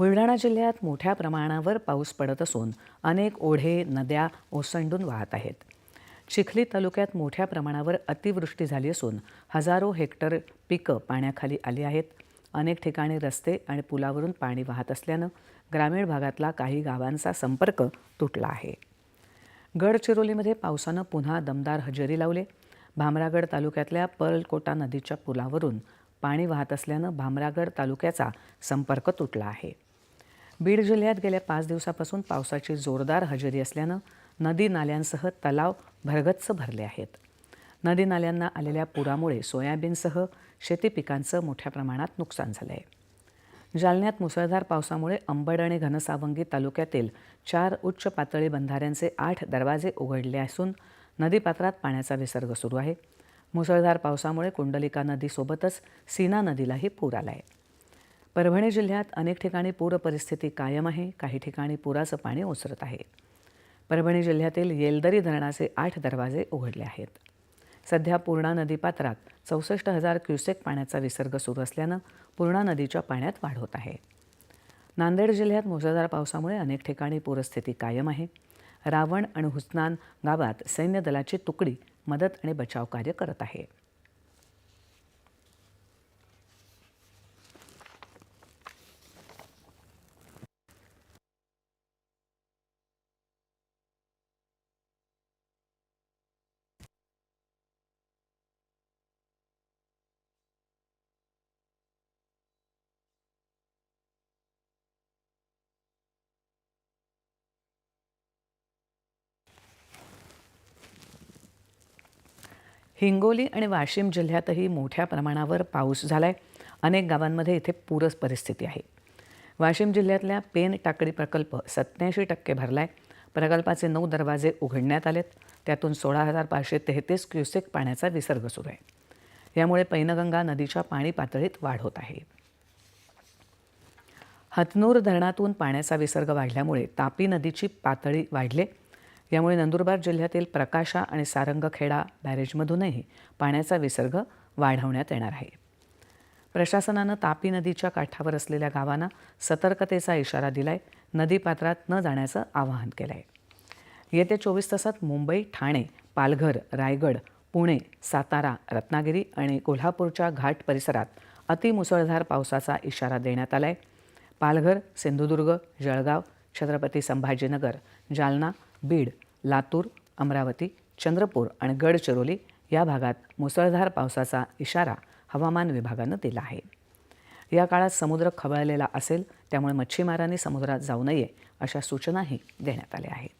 बुलढाणा जिल्ह्यात मोठ्या प्रमाणावर पाऊस पडत असून अनेक ओढे नद्या ओसंडून वाहत आहेत. चिखली तालुक्यात मोठ्या प्रमाणावर अतिवृष्टी झाली असून हजारो हेक्टर पिकं पाण्याखाली आली आहेत. अनेक ठिकाणी रस्ते आणि पुलावरून पाणी वाहत असल्यानं ग्रामीण भागातला काही गावांचा संपर्क तुटला आहे. गडचिरोलीमध्ये पावसानं पुन्हा दमदार हजेरी लावले. भामरागड तालुक्यातल्या पर्लकोटा नदीच्या पुलावरून पाणी वाहत असल्यानं भामरागड तालुक्याचा संपर्क तुटला आहे. बीड जिल्ह्यात गेल्या पाच दिवसापासून पावसाची जोरदार हजेरी असल्यानं नदी नाल्यांसह तलाव भरगच्च भरले आहेत. नदी नाल्यांना आलेल्या पुरामुळे सोयाबीनसह शेती पिकांचं मोठ्या प्रमाणात नुकसान झालं आहे जालन्यात मुसळधार पावसामुळे अंबड आणि घनसावंगी तालुक्यातील चार उच्च पातळी बंधाऱ्यांचे आठ दरवाजे उघडले असून नदीपात्रात पाण्याचा विसर्ग सुरू आहे. मुसळधार पावसामुळे कुंडलिका नदीसोबतच सीना नदीलाही पूर आला आहे परभणी जिल्ह्यात अनेक ठिकाणी पूर परिस्थिती कायम आहे. काही ठिकाणी पुराचं पाणी ओसरत आहे. परभणी जिल्ह्यातील येलदरी धरणाचे आठ दरवाजे उघडले आहेत. सध्या पूर्णा नदीपात्रात चौसष्ट हजार क्युसेक पाण्याचा विसर्ग सुरू असल्यानं पूर्णा नदीच्या पाण्यात वाढ होत आहे. नांदेड जिल्ह्यात मुसळधार पावसामुळे अनेक ठिकाणी पूरस्थिती कायम आहे. रावण आणि हुस्नान गावात सैन्य दलाची तुकडी मदत आणि बचाव कार्य करत आहे. हिंगोली आणि वाशिम जिल्ह्यातही मोठ्या प्रमाणावर पाऊस झाला आहे अनेक गावांमध्ये इथे पूरच परिस्थिती आहे. वाशिम जिल्ह्यातल्या पेन टाकळी प्रकल्प सत्याऐंशी टक्के भरला आहे प्रकल्पाचे नऊ दरवाजे उघडण्यात आलेत. त्यातून सोळा हजार पाचशे तेहतीस क्युसेक पाण्याचा विसर्ग सुरू आहे. यामुळे पैनगंगा नदीच्या पाणी पातळीत वाढ होत आहे. हतनूर धरणातून पाण्याचा विसर्ग वाढल्यामुळे तापी नदीची पातळी वाढले. यामुळे नंदुरबार जिल्ह्यातील प्रकाशा आणि सारंगखेडा बॅरेजमधूनही पाण्याचा विसर्ग वाढवण्यात येणार आहे. प्रशासनानं तापी नदीच्या काठावर असलेल्या गावांना सतर्कतेचा इशारा दिलाय नदीपात्रात न जाण्याचं आवाहन केलं आहे येत्या चोवीस तासात मुंबई ठाणे पालघर रायगड पुणे सातारा रत्नागिरी आणि कोल्हापूरच्या घाट परिसरात अतिमुसळधार पावसाचा इशारा देण्यात आला आहे पालघर सिंधुदुर्ग जळगाव छत्रपती संभाजीनगर जालना बीड लातूर अमरावती चंद्रपूर आणि गडचिरोली या भागात मुसळधार पावसाचा इशारा हवामान विभागानं दिला आहे. या काळात समुद्र खवळलेला असेल त्यामुळे मच्छीमारांनी समुद्रात जाऊ नये अशा सूचनाही देण्यात आल्या आहेत.